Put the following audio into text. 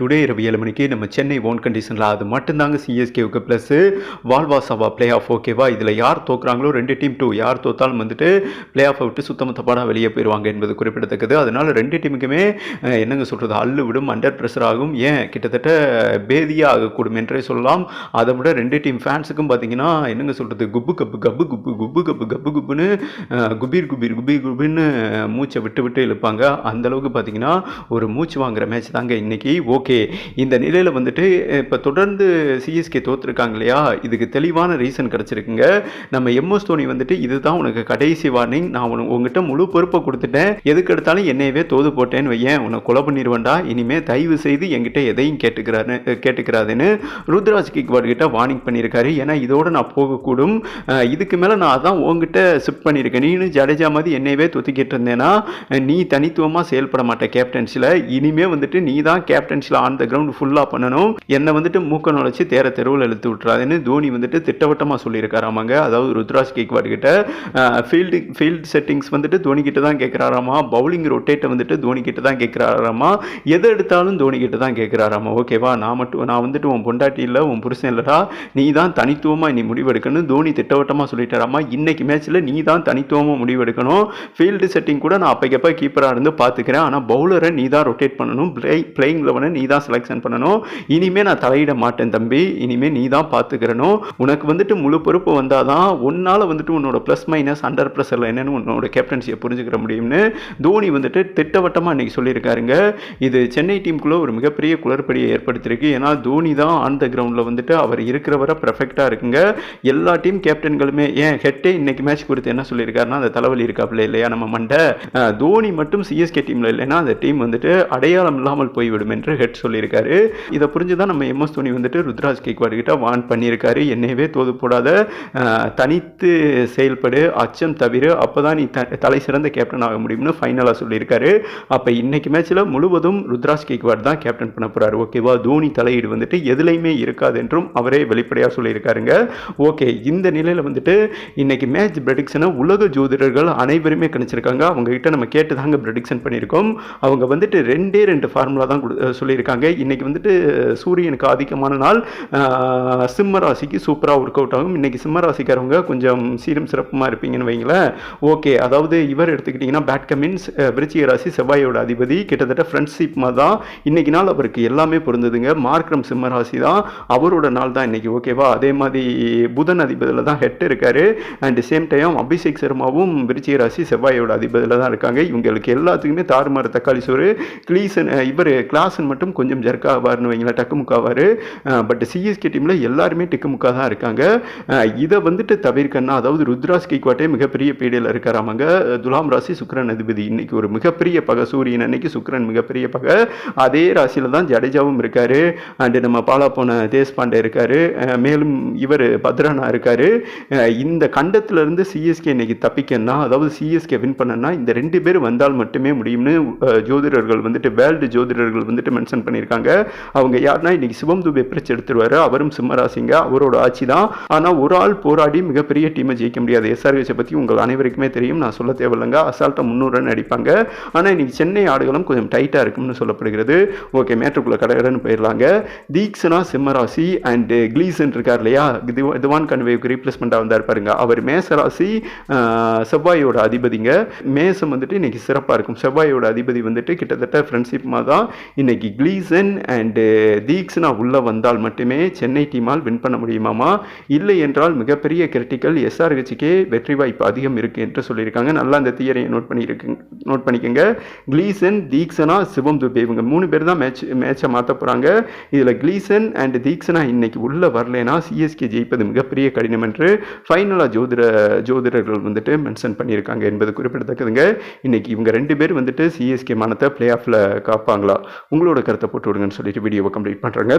Today இரவு ஏழு மணிக்கு நம்ம சென்னை ஓன் கண்டிஷனில் அது மட்டும்தாங்க சிஎஸ்கேவுக்கு ப்ளஸ்ஸு வால்வா சவா பிளே ஆஃப் ஓகேவா இதில் யார் தோக்குறாங்களோ ரெண்டு டீம் டூ யார் தோத்தாலும் வந்துட்டு பிளே ஆஃபை விட்டு சுத்தம தப்பாடாக வெளியே போயிடுவாங்க என்பது குறிப்பிடத்தக்கது. அதனால் ரெண்டு டீமுக்குமே என்னங்க சொல்கிறது அள்ளு விடும் அண்டர் ப்ரெஷர் ஆகும். ஏன்? கிட்டத்தட்ட பேதியாக ஆகக்கூடும் என்றே சொல்லலாம். அதை விட ரெண்டு டீம் ஃபேன்ஸுக்கும் பார்த்தீங்கன்னா என்னங்க சொல்கிறது குப்பு கப்பு கப்பு குப்பு குப்பு கப்பு கப்பு குப்புன்னு குபீர் குபீர் குபீர் குபின்னு மூச்சை விட்டு விட்டு இழுப்பாங்க. அந்த அளவுக்கு பார்த்தீங்கன்னா ஒரு மூச்சு வாங்குற மேட்ச் தாங்க இன்னைக்கு. ஓகே இந்த நிலையில் வந்துட்டு இப்போ தொடர்ந்து சிஎஸ்கே தோத்துருக்காங்க இல்லையா? இதுக்கு தெளிவான ரீசன் கிடச்சிருக்குங்க. நம்ம எம்எஸ் தோனி வந்துட்டு இதுதான் உனக்கு கடைசி வார்னிங் நான் உனக்கு உங்ககிட்ட முழு பொறுப்பை கொடுத்துட்டேன். எதுக்கு எடுத்தாலும் என்னையவே தோது போட்டேன்னு வையேன். உன்னை கொலை பண்ணிடுவேன்டா இனிமே தயவு செய்து என்கிட்ட எதையும் கேட்டுக்கிறாரு கேட்டுக்கிறாருன்னு ருத்ராஜ் கிக்வாட் கிட்ட வார்னிங் பண்ணியிருக்காரு. ஏன்னா இதோட நான் போகக்கூடும். இதுக்கு மேலே நான் அதான் உங்ககிட்ட ஷிஃப்ட் பண்ணியிருக்கேன். நீனு ஜடேஜா மாதிரி என்னையவே தொத்திக்கிட்டு இருந்தேன்னா நீ தனித்துவமாக செயல்பட மாட்டேன் கேப்டன்சியில் இனிமே வந்துட்டு நீ தான் கேப்டன்சியில் ஆன் த கிரவுண்ட் ஃபுல்லாக பண்ணணும். என்னை வந்துட்டு மூக்க நுழைச்சி தேர தெருவில் இழுத்து விட்டுறாதுன்னு தோனி வந்துட்டு திட்டவட்டமாக சொல்லியிருக்காராமாங்க. அதாவது ருத்ராஜ் கேக்வாட் கிட்ட ஃபீல்டு ஃபீல்ட் செட்டிங்ஸ் வந்துட்டு தோனி கிட்ட தான் கேட்குறாராமா பவுலிங் ரொட்டேட்டை வந்துட்டு தோனி கிட்ட தான் கேட்குறாராமா எதை எடுத்தாலும் தோனி கிட்ட தான் கேட்குறாராமா ஓகேவா நான் மட்டும் நான் வந்துட்டு உன் பொண்டாட்டி இல்லை உன் புருஷன் இல்லடா நீ தான் தனித்துவமாக நீ முடிவெடுக்கணும் தோனி திட்டவட்டமாக சொல்லிட்டாராமா? இன்னைக்கு மேட்ச்சில் நீ தான் தனித்துவமாக முடிவெடுக்கணும். ஃபீல்டு செட்டிங் கூட நான் அப்பைக்கப்போ கீப்பராக இருந்து பார்த்துக்கிறேன் ஆனால் பவுலரை நீ தான் ரொட்டேட் பண்ணணும். பிளே பிளேயிங் லெவனை நீ நீ தான் செலெக்ஷன் பண்ணணும். இனிமேல் நான் தலையிட மாட்டேன் தம்பி. இனிமேல் நீ தான் பார்த்துக்கிறணும் உனக்கு வந்துட்டு முழு பொறுப்பு வந்தால் தான் உன்னால் வந்துட்டு உன்னோட ப்ளஸ் மைனஸ் அண்டர் ப்ரெஷரில் என்னென்னு உன்னோட கேப்டன்சியை புரிஞ்சுக்கிற முடியும்னு தோனி வந்துட்டு திட்டவட்டமாக இன்னைக்கு சொல்லியிருக்காருங்க. இது சென்னை டீமுக்குள்ளே ஒரு மிகப்பெரிய குளறுபடியை ஏற்படுத்தியிருக்கு. ஏன்னா தோனி தான் ஆன் த கிரவுண்டில் வந்துட்டு அவர் இருக்கிற வரை இருக்குங்க. எல்லா டீம் கேப்டன்களுமே ஏன் ஹெட்டே இன்னைக்கு மேட்ச் கொடுத்து என்ன சொல்லியிருக்காருன்னா அந்த தலைவலி இருக்காப்புல இல்லையா நம்ம மண்டை. தோனி மட்டும் சிஎஸ்கே டீமில் இல்லைன்னா அந்த டீம் வந்துட்டு அடையாளம் இல்லாமல் போய்விடும் என்று ஹெட் சொல்லியிருக்காரு. இதை புரிஞ்சு தான் நம்ம எம்எஸ் தோனி வந்துட்டு ருத்ராஜ் கேக்வாடு கிட்ட வான் பண்ணியிருக்காரு. என்னையவே தோது போடாத தனித்து செயல்படு அச்சம் தவிர அப்போ தான் நீ த தலை சிறந்த கேப்டன் ஆக முடியும்னு ஃபைனலாக சொல்லியிருக்காரு. அப்போ இன்னைக்கு மேட்ச்சில் முழுவதும் ருத்ராஜ் கேக்வாட் தான் கேப்டன் பண்ண போகிறாரு ஓகேவா தோனி தலையீடு வந்துட்டு எதுலையுமே இருக்காது என்றும் அவரே வெளிப்படையாக சொல்லியிருக்காருங்க. ஓகே இந்த நிலையில் வந்துட்டு இன்னைக்கு மேட்ச் ப்ரெடிக்ஷனை உலக ஜோதிடர்கள் அனைவருமே கணிச்சிருக்காங்க. அவங்க கிட்ட நம்ம கேட்டு தாங்க ப்ரெடிக்ஷன் பண்ணியிருக்கோம். அவங்க வந்துட்டு ரெண்டே ரெண்டு ஃபார்முலா தான் கொடு- இருக்காங்க இன்னைக்கு வந்துட்டு சூரியனுக்கு ஆதிக்கமான நாள். சிம்ம ராசிக்கு சூப்பராக ஒர்க் அவுட் ஆகும். இன்னைக்கு சிம்ம ராசிக்காரவங்க கொஞ்சம் சீரும் சிறப்புமாக இருப்பீங்கன்னு வைங்களேன். ஓகே அதாவது இவர் எடுத்துக்கிட்டிங்கன்னா பேட் கமின்ஸ் விருச்சிக ராசி செவ்வாயோட அதிபதி. கிட்டத்தட்ட ஃப்ரெண்ட்ஷிப் தான். இன்னைக்கு நாள் அவருக்கு எல்லாமே பொருந்ததுங்க. மார்க்ரம் சிம்ம ராசி தான். அவரோட நாள் தான் இன்னைக்கு ஓகேவா அதே மாதிரி புதன் அதிபதியில் தான் ஹெட் இருக்காரு. அண்ட் சேம் டைம் அபிஷேக் சர்மாவும் விருச்சிக ராசி செவ்வாயோட அதிபதியில் தான் இருக்காங்க. இவங்களுக்கு எல்லாத்துக்குமே தாறுமாறு தக்காளி சோறு. கிளீசன் இவர் கிளாசன் மட்டும் கொஞ்சம் ஜெர்க் ஆவார்னு வைங்களேன் டக்கு முக்காவார். பட் சிஎஸ்கே டீமில் எல்லாருமே டிக்கு முக்கா தான் இருக்காங்க இதை வந்துட்டு தவிர்க்கன்னா அதாவது ருத்ராஸ் கைக்வாட்டே மிகப்பெரிய பீடையில் இருக்காராமாங்க. துலாம் ராசி சுக்ரன் அதிபதி. இன்னைக்கு ஒரு மிகப்பெரிய பகை. சூரியன் அன்னைக்கு சுக்ரன் மிகப்பெரிய பகை. அதே ராசியில் தான் ஜடேஜாவும் இருக்கார். அண்டு நம்ம பாலா போன தேஷ்பாண்டே மேலும் இவர் பத்ரானா இருக்கார். இந்த கண்டத்திலிருந்து சிஎஸ்கே இன்னைக்கு தப்பிக்கன்னா அதாவது சிஎஸ்கே வின் பண்ணனா இந்த ரெண்டு பேர் வந்தால் மட்டுமே முடியும்னு ஜோதிடர்கள் வந்துட்டு வேர்ல்டு ஜோதிடர்கள் வந்துட்டு மென்ஷன் பண்ணியிருக்காங்க. அவங்க யாருன்னா இன்னைக்கு சிவம் துபே பிரிச்சு எடுத்துருவாரு. அவரும் சிம்மராசிங்க. அவரோட ஆட்சி தான். ஆனால் ஒரு ஆள் போராடி மிகப்பெரிய டீமை ஜெயிக்க முடியாது. எஸ்ஆர்ஹெச்சை பற்றி உங்கள் அனைவருக்குமே தெரியும். நான் சொல்ல தேவையில்லைங்க. அசால்ட்டாக முந்நூறு ரன் அடிப்பாங்க. ஆனால் இன்னைக்கு சென்னை ஆடுகளும் கொஞ்சம் டைட்டாக இருக்கும்னு சொல்லப்படுகிறது. ஓகே மேட்ருக்குள்ளே கடகடன்னு போயிடலாங்க. தீக்ஷனா சிம்மராசி அண்ட் கிளீசன் இருக்கார் இல்லையா? இதுவான் திவான் கன்வேவுக்கு ரீப்ளேஸ்மெண்ட்டாக வந்தார் பாருங்க. அவர் மேசராசி செவ்வாயோட அதிபதிங்க. மேசம் வந்துட்டு இன்னைக்கு சிறப்பாக இருக்கும். செவ்வாயோட அதிபதி வந்துட்டு கிட்டத்தட்ட ஃப்ரெண்ட்ஷிப் தான் இன்னைக்கு கிளீசன் அண்டு தீக்ஷனா உள்ளே வந்தால் மட்டுமே சென்னை டீமால் வின் பண்ண முடியுமாமா? இல்லை என்றால் மிகப்பெரிய கிரிட்டிக்கல் எஸ்ஆர்ஹெச்சுக்கே வெற்றி வாய்ப்பு அதிகம் இருக்குது என்று சொல்லியிருக்காங்க. நல்லா அந்த தியரியை நோட் பண்ணியிருக்கு நோட் பண்ணிக்கோங்க. கிளீசன் தீக்ஷனா சிவம் துபே இவங்க மூணு பேர் தான் மேட்ச் மேட்சை மாற்ற போகிறாங்க இதில் கிளீசன் அண்ட் தீக்ஷனா இன்னைக்கு உள்ளே வரலைன்னா சிஎஸ்கே ஜெயிப்பது மிகப்பெரிய கடினம் என்று ஃபைனலாக ஜோதிட ஜோதிடர்கள் வந்துட்டு மென்ஷன் பண்ணியிருக்காங்க என்பது குறிப்பிடத்தக்கதுங்க. இன்னைக்கு இவங்க ரெண்டு பேர் வந்துட்டு சிஎஸ்கே மானத்தை பிளே ஆஃபில் காப்பாங்களா? உங்களோட கருத்தை போட்டு விடுங்கன்னு சொல்லிட்டு வீடியோவை கம்ப்ளீட் பண்ணுறாங்க